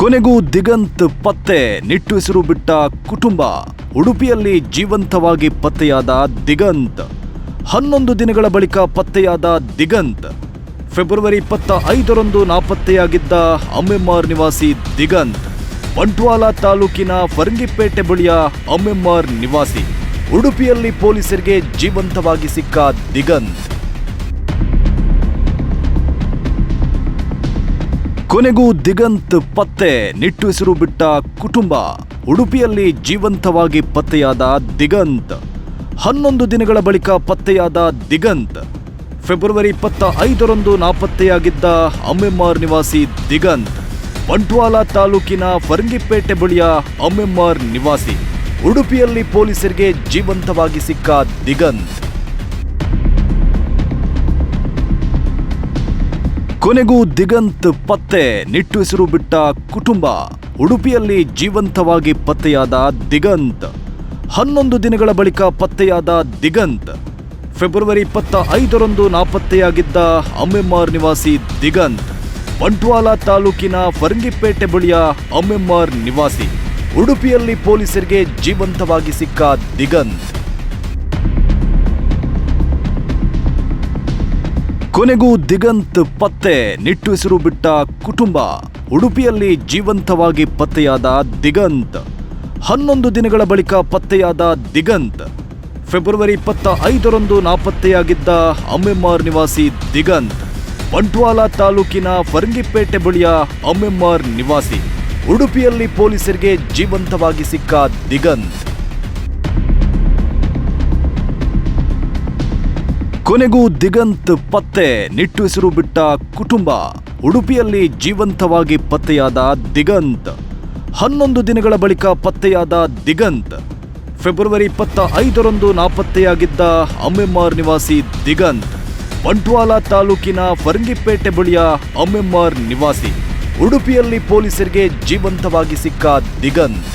ಕೊನೆಗೂ ದಿಗಂತ್ ಪತ್ತೆ, ನಿಟ್ಟುಸಿರು ಬಿಟ್ಟ ಕುಟುಂಬ, ಉಡುಪಿಯಲ್ಲಿ ಜೀವಂತವಾಗಿ ಪತ್ತೆಯಾದ ದಿಗಂತ್. ಹನ್ನೊಂದು ದಿನಗಳ ಬಳಿಕ ಪತ್ತೆಯಾದ ದಿಗಂತ್. ಫೆಬ್ರವರಿ ಇಪ್ಪತ್ತ ಐದರಂದು ನಾಪತ್ತೆಯಾಗಿದ್ದ ಅಮ್ಮೆಮ್ಮಾರ್ ನಿವಾಸಿ ದಿಗಂತ್. ಬಂಟ್ವಾಲ ತಾಲೂಕಿನ ಫರಂಗಿಪೇಟೆ ಬಳಿಯ ಅಮ್ಮೆಮ್ಮಾರ್ ನಿವಾಸಿ. ಉಡುಪಿಯಲ್ಲಿ ಪೊಲೀಸರಿಗೆ ಜೀವಂತವಾಗಿ ಸಿಕ್ಕ ದಿಗಂತ್. ಕೊನೆಗೂ ದಿಗಂತ್ ಪತ್ತೆ ನಿಟ್ಟುಸಿರು ಬಿಟ್ಟ ಕುಟುಂಬ, ಉಡುಪಿಯಲ್ಲಿ ಜೀವಂತವಾಗಿ ಪತ್ತೆಯಾದ ದಿಗಂತ್. ಹನ್ನೊಂದು ದಿನಗಳ ಬಳಿಕ ಪತ್ತೆಯಾದ ದಿಗಂತ್. ಫೆಬ್ರವರಿ ಇಪ್ಪತ್ತ ಐದರಂದು ನಾಪತ್ತೆಯಾಗಿದ್ದ ಅಮ್ಮೆಮ್ಮಾರ್ ನಿವಾಸಿ ದಿಗಂತ್. ಬಂಟ್ವಾಳ ತಾಲೂಕಿನ ಫರಂಗಿಪೇಟೆ ಬಳಿಯ ಅಮ್ಮೆಮ್ಮಾರ್ ನಿವಾಸಿ. ಉಡುಪಿಯಲ್ಲಿ ಪೊಲೀಸರಿಗೆ ಜೀವಂತವಾಗಿ ಸಿಕ್ಕ ದಿಗಂತ್. ಕೊನೆಗೂ ದಿಗಂತ್ ಪತ್ತೆ ನಿಟ್ಟುಸಿರು ಬಿಟ್ಟ ಕುಟುಂಬ, ಉಡುಪಿಯಲ್ಲಿ ಜೀವಂತವಾಗಿ ಪತ್ತೆಯಾದ ದಿಗಂತ್. ಹನ್ನೊಂದು ದಿನಗಳ ಬಳಿಕ ಪತ್ತೆಯಾದ ದಿಗಂತ್. ಫೆಬ್ರವರಿ ಇಪ್ಪತ್ತ ಐದರಂದು ನಾಪತ್ತೆಯಾಗಿದ್ದ ಅಮ್ಮೆಮ್ಮಾರ್ ನಿವಾಸಿ ದಿಗಂತ್. ಬಂಟ್ವಾಳ ತಾಲೂಕಿನ ಫರಂಗಿಪೇಟೆ ಬಳಿಯ ಅಮ್ಮೆಮ್ಮಾರ್ ನಿವಾಸಿ. ಉಡುಪಿಯಲ್ಲಿ ಪೊಲೀಸರಿಗೆ ಜೀವಂತವಾಗಿ ಸಿಕ್ಕ ದಿಗಂತ್. ಕೊನೆಗೂ ದಿಗಂತ್ ಪತ್ತೆ ನಿಟ್ಟುಸಿರು ಬಿಟ್ಟ ಕುಟುಂಬ, ಉಡುಪಿಯಲ್ಲಿ ಜೀವಂತವಾಗಿ ಪತ್ತೆಯಾದ ದಿಗಂತ್. ಹನ್ನೊಂದು ದಿನಗಳ ಬಳಿಕ ಪತ್ತೆಯಾದ ದಿಗಂತ್. ಫೆಬ್ರವರಿ ಇಪ್ಪತ್ತ ಐದರಂದು ನಾಪತ್ತೆಯಾಗಿದ್ದ ಅಮ್ಮೆಮ್ಮಾರ್ ನಿವಾಸಿ ದಿಗಂತ್. ಬಂಟ್ವಾಳ ತಾಲೂಕಿನ ಫರಂಗಿಪೇಟೆ ಬಳಿಯ ಅಮ್ಮೆಮ್ಮಾರ್ ನಿವಾಸಿ. ಉಡುಪಿಯಲ್ಲಿ ಪೊಲೀಸರಿಗೆ ಜೀವಂತವಾಗಿ ಸಿಕ್ಕ ದಿಗಂತ್. ಕೊನೆಗೂ ದಿಗಂತ್ ಪತ್ತೆ ನಿಟ್ಟುಸಿರು ಬಿಟ್ಟ ಕುಟುಂಬ, ಉಡುಪಿಯಲ್ಲಿ ಜೀವಂತವಾಗಿ ಪತ್ತೆಯಾದ ದಿಗಂತ್. ಹನ್ನೊಂದು ದಿನಗಳ ಬಳಿಕ ಪತ್ತೆಯಾದ ದಿಗಂತ್. ಫೆಬ್ರವರಿ ಇಪ್ಪತ್ತ ಐದರಂದು ನಾಪತ್ತೆಯಾಗಿದ್ದ ಅಮ್ಮೆಮ್ಮಾರ್ ನಿವಾಸಿ ದಿಗಂತ್. ಬಂಟ್ವಾಳ ತಾಲೂಕಿನ ಫರಂಗಿಪೇಟೆ ಬಳಿಯ ಅಮ್ಮೆಮ್ಮಾರ್ ನಿವಾಸಿ. ಉಡುಪಿಯಲ್ಲಿ ಪೊಲೀಸರಿಗೆ ಜೀವಂತವಾಗಿ ಸಿಕ್ಕ ದಿಗಂತ್.